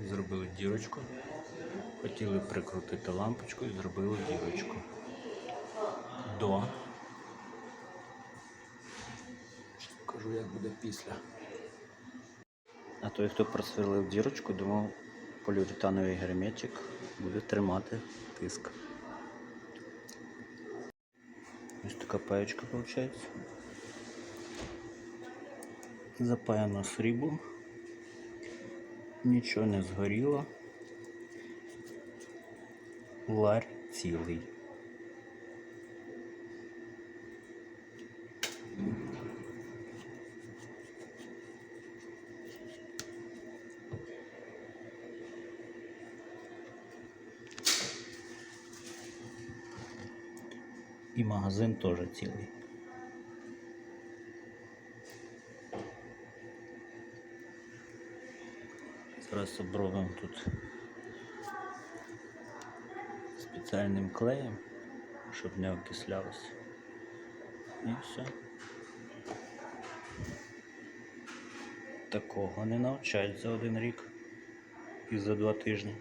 Зробили дірочку. Хотіли прикрутити лампочку і зробили дірочку. До. Покажу, як буде після. А той, хто просверлив дірочку, думав, поліуретановий герметик буде тримати тиск. Ось така паєчка виходить. Запаяно сріблом. Нічого не згоріло. Ларь цілий. І магазин теж цілий. Зараз обробимо тут спеціальним клеєм, щоб не окислялося. І все. Такого не навчать за один рік і за два тижні.